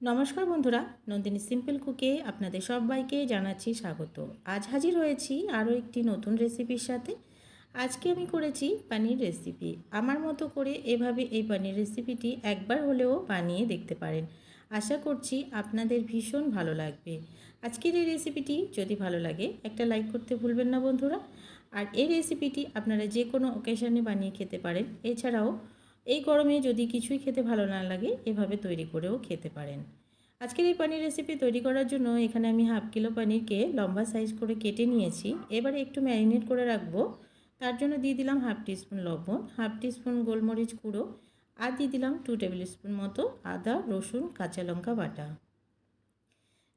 নমস্কার বন্ধুরা, নন্দিনী সিম্পল কুকে আপনাদের সবাইকে জানাচ্ছি স্বাগত। আজ হাজির হয়েছি আরও একটি নতুন রেসিপির সাথে। আজকে আমি করেছি পানির রেসিপি। আমার মতো করে এভাবে এই পানির রেসিপিটি একবার হলেও বানিয়ে দেখতে পারেন। আশা করছি আপনাদের ভীষণ ভালো লাগবে। আজকের এই রেসিপিটি যদি ভালো লাগে, একটা লাইক করতে ভুলবেন না বন্ধুরা। আর এই রেসিপিটি আপনারা যে কোনো অকেশনে বানিয়ে খেতে পারেন। এছাড়াও এই গরমে যদি কিছুই খেতে ভালো না লাগে, এভাবে তৈরি করেও খেতে পারেন। আজকের এই পানির রেসিপি তৈরি করার জন্য এখানে আমি হাফ কিলো পানিরকে লম্বা সাইজ করে কেটে নিয়েছি। এবারে একটু ম্যারিনেট করে রাখব। তার জন্য দিয়ে দিলাম হাফ টিস্পুন লবণ হাফ টিস্পুন গোলমরিচ গুঁড়ো আর দিয়ে দিলাম টু টেবিল স্পুন মতো আদা, রসুন, কাঁচা লঙ্কা বাটা।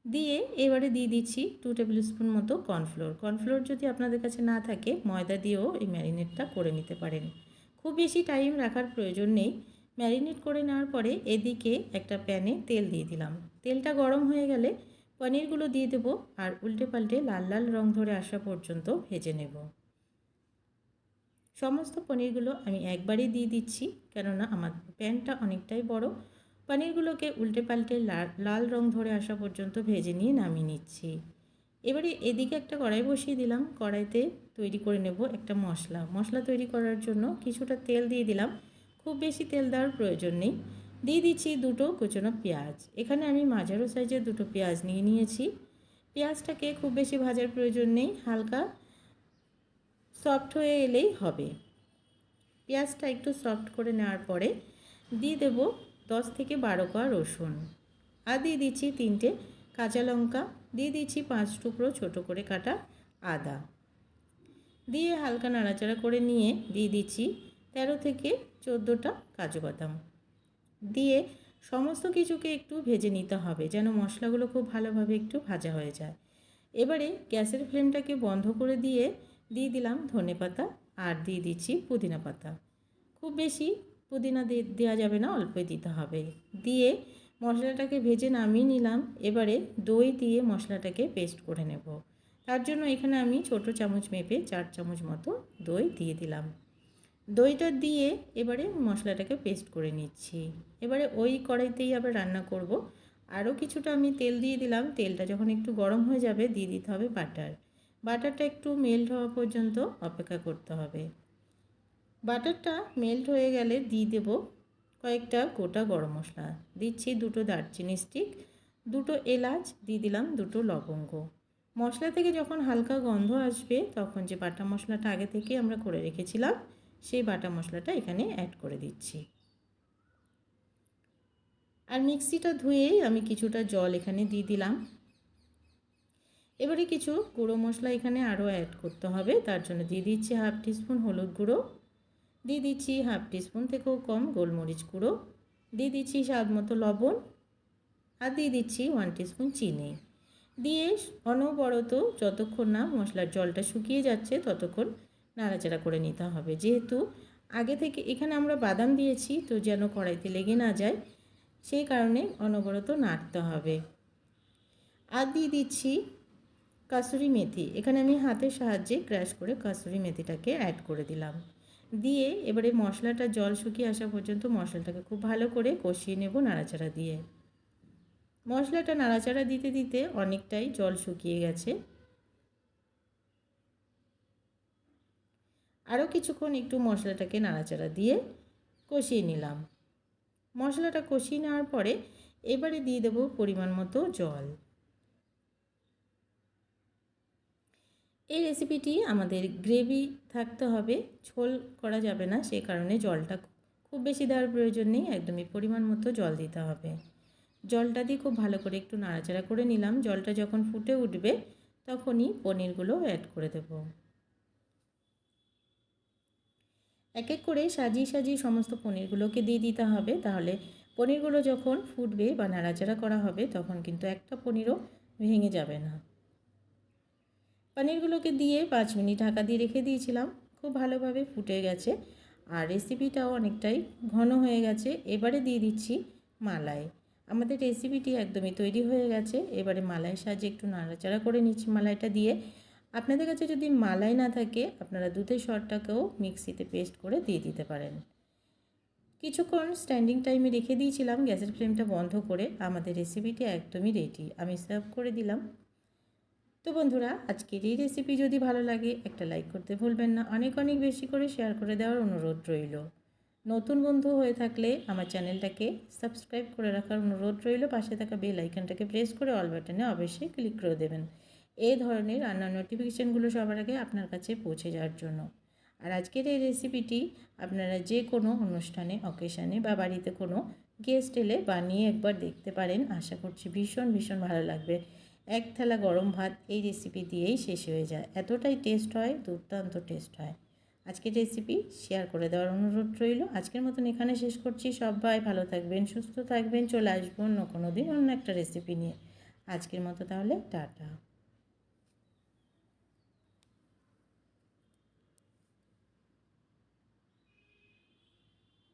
দিয়ে এবারে দিয়ে দিচ্ছি টু টেবিল স্পুন মতো কর্নফ্লোর কর্নফ্লোর যদি আপনাদের কাছে না থাকে, ময়দা দিয়েও এই ম্যারিনেটটা করে নিতে পারেন। খুব বেশি টাইম রাখার প্রয়োজন নেই। ম্যারিনেট করে নেওয়ার পরে এদিকে একটা প্যানে তেল দিয়ে দিলাম। তেলটা গরম হয়ে গেলে পনিরগুলো দিয়ে দেবো আর উল্টে পাল্টে লাল লাল রং ধরে আসা পর্যন্ত ভেজে নেব। সমস্ত পনিরগুলো আমি একবারই দিয়ে দিচ্ছি, কেননা আমার প্যানটা অনেকটাই বড়। পনিরগুলোকে উল্টে পাল্টে লাল রং ধরে আসা পর্যন্ত ভেজে নিয়ে নামিয়ে নিচ্ছি। এবারে এদিকে একটা কড়াই বসিয়ে দিলাম। কড়াইতে তৈরি করে নেব একটা মশলা। মশলা তৈরি করার জন্য কিছুটা তেল দিয়ে দিলাম। খুব বেশি তেল দেওয়ার প্রয়োজন নেই। দিয়ে দিচ্ছি দুটো কুচনো পেঁয়াজ। এখানে আমি মাঝারো সাইজের দুটো পেঁয়াজ নিয়ে নিয়েছি। পেঁয়াজটাকে খুব বেশি ভাজার প্রয়োজন নেই। হালকা সফট হয়ে এলেই হবে। পেঁয়াজটা একটু সফট করে নেওয়ার পরে দিয়ে দেব দশ থেকে বারো কোয়া রসুন। আর দিয়ে দিচ্ছি তিনটে কাঁচা লঙ্কা। দিয়ে দিচ্ছি পাঁচ টুকরো ছোটো করে কাটা আদা। দিয়ে হালকা নাড়াচাড়া করে নিয়ে দিয়ে দিচ্ছি তেরো থেকে চোদ্দোটা কাজু বাদাম। দিয়ে সমস্ত কিছুকে একটু ভেজে নিতে হবে যেন মশলাগুলো খুব ভালোভাবে একটু ভাজা হয়ে যায়। এবারে গ্যাসের ফ্লেমটাকে বন্ধ করে দিয়ে দিয়ে দিলাম ধনে পাতা আর দিয়ে দিচ্ছি পুদিনা পাতা। খুব বেশি পুদিনা দেওয়া যাবে না, অল্পই দিতে হবে। দিয়ে মশলাটাকে ভেজে নামিয়ে নিলাম। এবারে দই দিয়ে মশলাটাকে পেস্ট করে নেব। তার জন্য এখানে আমি ছোট চামচ মেপে চার চামচ মতো দই দিয়ে দিলাম। দইটা দিয়ে এবারে মশলাটাকে পেস্ট করে নিচ্ছি। এবারে ওই কড়াইতেই আবার রান্না করব। আরও কিছুটা আমি তেল দিয়ে দিলাম। তেলটা যখন একটু গরম হয়ে যাবে, দিয়ে দিতে হবে বাটার। বাটারটা একটু মেল্ট হওয়া পর্যন্ত অপেক্ষা করতে হবে। বাটারটা মেল্ট হয়ে গেলে দিয়ে দেব কয়েকটা গোটা গরম মশলা। দিচ্ছি দুটো দারচিনি স্টিক দুটো এলাচ, দিয়ে দিলাম দুটো লবঙ্গ। মশলা থেকে যখন হালকা গন্ধ আসবে, তখন যে বাটা মশলাটা আগে থেকে আমরা করে রেখেছিলাম, সেই বাটা মশলাটা এখানে অ্যাড করে দিচ্ছি। আর মিক্সিটা ধুয়েই আমি কিছুটা জল এখানে দিয়ে দিলাম। এবারে কিছু গুঁড়ো মশলা এখানে আরও অ্যাড করতে হবে, তার জন্য দিয়ে দিচ্ছি হাফ টিস্পুন হলুদ গুঁড়ো। দিয়ে দিচ্ছি হাফ টিস্পুন থেকেও কম গোলমরিচ গুঁড়ো। দিয়ে দিচ্ছি স্বাদ মতো লবণ আর দিয়ে দিচ্ছি ওয়ান টিস্পুন চিনি। দিয়ে অনবরত যতক্ষণ না মশলার জলটা শুকিয়ে যাচ্ছে ততক্ষণ নাড়াচাড়া করে নিতে হবে। যেহেতু আগে থেকে এখানে আমরা বাদাম দিয়েছি, তো যেন কড়াইতে লেগে না যায়, সেই কারণে অনবরত নাড়তে হবে। আর দিয়ে দিচ্ছি কাসুরি মেথি। এখানে আমি হাতের সাহায্যে ক্র্যাশ করে কাসুরি মেথিটাকে অ্যাড করে দিলাম। দিয়ে এবারে মশলাটা জল শুকিয়ে আসা পর্যন্ত মশলাটাকে খুব ভালো করে কষিয়ে নেব নাড়াচাড়া দিয়ে। মশলাটা নাড়াচাড়া দিতে দিতে অনেকটাই জল শুকিয়ে গেছে। আরও কিছুক্ষণ একটু মশলাটাকে নাড়াচাড়া দিয়ে কষিয়ে নিলাম। মশলাটা কষিয়ে নেওয়ার পরে এবারে দিয়ে দেবো পরিমাণ মতো জল। এই রেসিপিটি আমাদের গ্রেভি থাকতে হবে, ঝোল করা যাবে না সেই কারণে জলটা খুব বেশি দেওয়ার প্রয়োজন নেই, একদমই পরিমাণ মতো জল দিতে হবে। জলটা দিয়ে খুব ভালো করে একটু নাড়াচাড়া করে নিলাম, জলটা যখন ফুটে উঠবে তখনই পনিরগুলো অ্যাড করে দেব। এক এক করে সাজিয়ে সাজিয়ে সমস্ত পনিরগুলোকে দিয়ে দিতে হবে, তাহলে পনিরগুলো যখন ফুটবে বা নাড়াচাড়া করা হবে তখন কিন্তু একটা পনিরও ভেঙে যাবে না। পনিরগুলোকে দিয়ে পাঁচ মিনিট ঢাকা দিয়ে রেখে দিয়েছিলাম। খুব ভালোভাবে ফুটে গেছে। আর রেসিপিটাও অনেকটাই ঘন হয়ে গেছে। এবারে দিয়ে দিচ্ছি মালাই। আমাদের রেসিপিটি একদমই তৈরি হয়ে গেছে। এবারে মালাইয়ের সাহায্যে একটু নাড়াচাড়া করে নিচ্ছি মালাইটা দিয়ে। আপনাদের কাছে যদি মালাই না থাকে, আপনারা দুধের সরটাকেও মিক্সিতে পেস্ট করে দিয়ে দিতে পারেন। কিছুক্ষণ স্ট্যান্ডিং টাইমে রেখে দিয়েছিলাম। গ্যাসের ফ্লেমটা বন্ধ করে আমাদের রেসিপিটি একদমই রেডি। আমি সার্ভ করে দিলাম। তো বন্ধুরা, আজকের এই রেসিপি যদি ভালো লাগে, একটা লাইক করতে ভুলবেন না। অনেক অনেক বেশি করে শেয়ার করে দেওয়ার অনুরোধ রইল। নতুন বন্ধু হয়ে থাকলে আমার চ্যানেলটাকে সাবস্ক্রাইব করে রাখার অনুরোধ রইল। পাশে থাকা বেল আইকনটাকে প্রেস করে অল বাটনে অবশ্যই ক্লিক করে দেবেন। এই ধরনের রান্নার নোটিফিকেশানগুলো সবার আগে আপনার কাছে পৌঁছে যাওয়ার জন্য। আর আজকের এই রেসিপিটি আপনারা যে কোনো অনুষ্ঠানে অকেশানে বা বাড়িতে কোনো গেস্ট এলে বানিয়ে একবার দেখতে পারেন। আশা করছি ভীষণ ভীষণ ভালো লাগবে। এক থালা গরম ভাত এই রেসিপি দিয়েই শেষ হয়ে যায়। এতটাই টেস্ট হয়, দুর্দান্ত টেস্ট হয়। আজকের রেসিপি শেয়ার করে দেওয়ার অনুরোধ রইল। আজকের মতন এখানে শেষ করছি। সবাই ভালো থাকবেন, সুস্থ থাকবেন। চলে আসব অন্য কোনো দিন অন্য একটা রেসিপি নিয়ে। আজকের মতো তাহলে, টাটা।